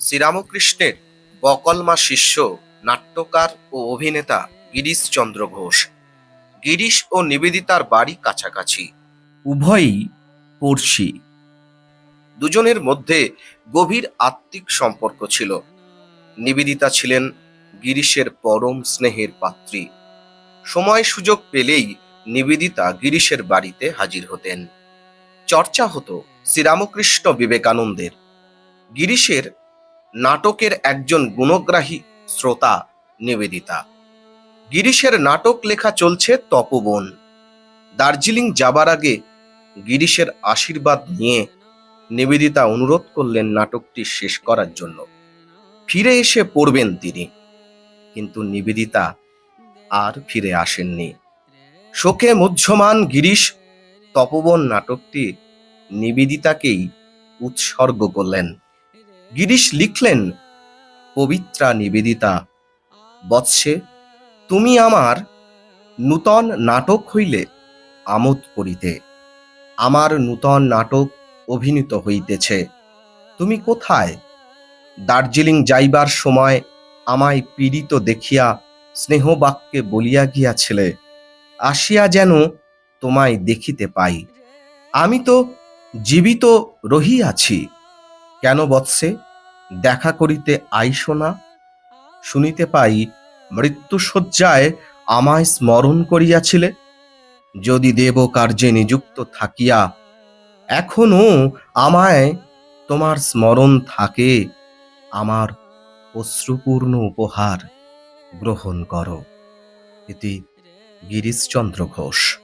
শ্রীরামকৃষ্ণের বকলমা শিষ্য, নাট্যকার ও অভিনেতা গিরিশচন্দ্র ঘোষ। গিরিশ ও নিবেদিতার বাড়ি কাছাকাছি। উভয়ই পড়শি। দুজনের মধ্যে গভীর আত্মিক সম্পর্ক ছিল। নিবেদিতা ছিলেন গিরিশের পরম স্নেহের পাত্রী। সময় সুযোগ পেলেই নিবেদিতা গিরিশের বাড়িতে হাজির হতেন। চর্চা হতো শ্রীরামকৃষ্ণ বিবেকানন্দের। গিরিশের নাটকের একজন গুণগ্রাহী শ্রোতা নিবেদিতা। গিরিশের নাটক লেখা চলছে তপবন। দার্জিলিং যাবার আগে গিরিশের আশীর্বাদ নিয়ে নিবেদিতা অনুরোধ করলেন নাটকটি শেষ করার জন্য। ফিরে এসে পড়বেন তিনি। কিন্তু নিবেদিতা আর ফিরে আসেননি। শোকে মুহ্যমান গিরিশ তপবন নাটকটি নিবেদিতাকেই উৎসর্গ করলেন। গিরিশ লিখলেন, পবিত্রা নিবেদিতা, বৎসে তুমি আমার নূতন নাটক হইলে আমোদ করিতে। আমার নূতন নাটক অভিনীত হইতেছে। তুমি কোথায়? দার্জিলিং যাইবার সময় আমায় পীড়িত দেখিয়া স্নেহবাক্যে বলিয়া গিয়াছিলে, আসিয়া যেন তোমায় দেখিতে পাই। আমি তো জীবিত রহিয়াছি। কেন বৎসে? দেখা করিতে আইসো না। শুনিতে পাই মৃত্যুশয্যায় আমায় স্মরণ করিয়াছিলে। যদি দেব কার্যে নিযুক্ত থাকিয়া, এখনও আমায় তোমার স্মরণ থাকে, আমার অশ্রুপূর্ণ উপহার গ্রহণ করো। এটি গিরিশচন্দ্র ঘোষ।